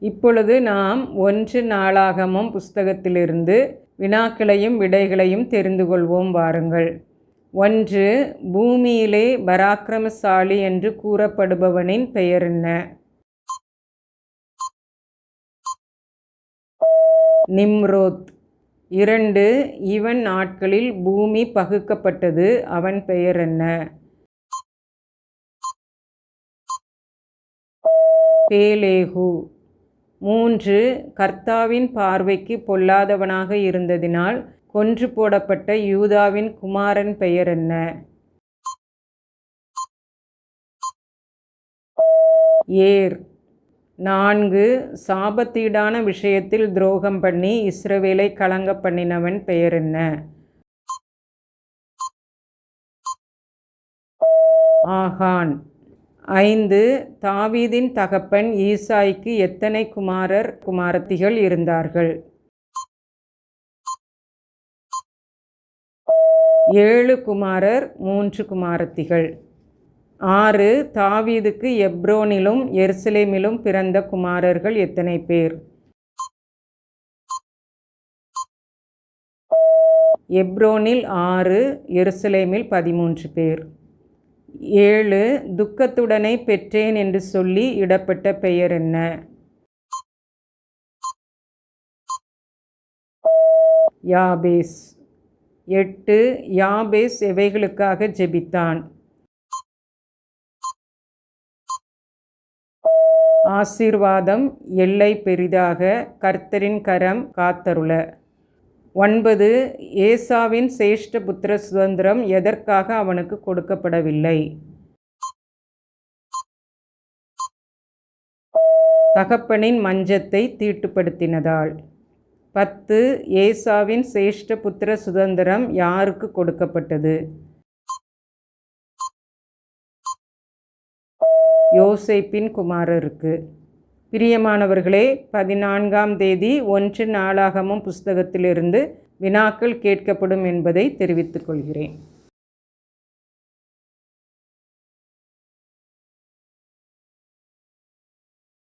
இப்பொழுது நாம் ஒன்று நாளாகமும் புஸ்தகத்திலிருந்து வினாக்களையும் விடைகளையும் தெரிந்து கொள்வோம் வாருங்கள். ஒன்று பூமியிலே பராக்கிரமசாலி என்று கூறப்படுபவனின் பெயர் என்ன? நிம்ரோத். இரண்டு இவன் நாட்களில் பூமி பகுக்கப்பட்டது அவன் பெயர் என்ன? பேலேகு. மூன்று கர்த்தாவின் பார்வைக்கு பொல்லாதவனாக இருந்ததினால் கொன்று போடப்பட்ட யூதாவின் குமாரன் பெயர் என்ன? ஏர். நான்கு சாபத்தீடான விஷயத்தில் துரோகம் பண்ணி இஸ்ரவேலை கலங்க பண்ணினவன் பெயர் என்ன? ஆகான். ஐந்து தாவீதின் தகப்பன் ஈசாய்க்கு எத்தனை குமாரர் குமாரத்திகள் இருந்தார்கள்? ஏழு குமாரர் மூன்று குமாரத்திகள். ஆறு தாவீதுக்கு எப்ரோனிலும் எருசலேமிலும் பிறந்த குமாரர்கள் எத்தனை பேர்? எப்ரோனில் ஆறு எருசலேமில் பதிமூன்று பேர். ஏழு துக்கத்துடனே பெற்றேன் என்று சொல்லி இடப்பட்ட பெயர் என்ன? யாபேஸ். எட்டு யாபேஸ் எவைகளுக்காக ஜெபித்தான்? ஆசீர்வாதம் எல்லை பெரிதாக கர்த்தரின் கரம் காத்தருள. ஒன்பது ஏசாவின் சேஷ்ட புத்திர சுதந்திரம் எதற்காக அவனுக்கு கொடுக்கப்படவில்லை? தகப்பனின் மஞ்சத்தை தீட்டுப்படுத்தினதால். பத்து ஏசாவின் சேஷ்ட புத்திர சுதந்திரம் யாருக்கு கொடுக்கப்பட்டது? யோசேப்பின் குமாரருக்கு. பிரியமானவர்களே பதினான்காம் தேதி ஒன்று நாளாகமும் புஸ்தகத்திலிருந்து வினாக்கள் கேட்கப்படும் என்பதை தெரிவித்துக் கொள்கிறேன்.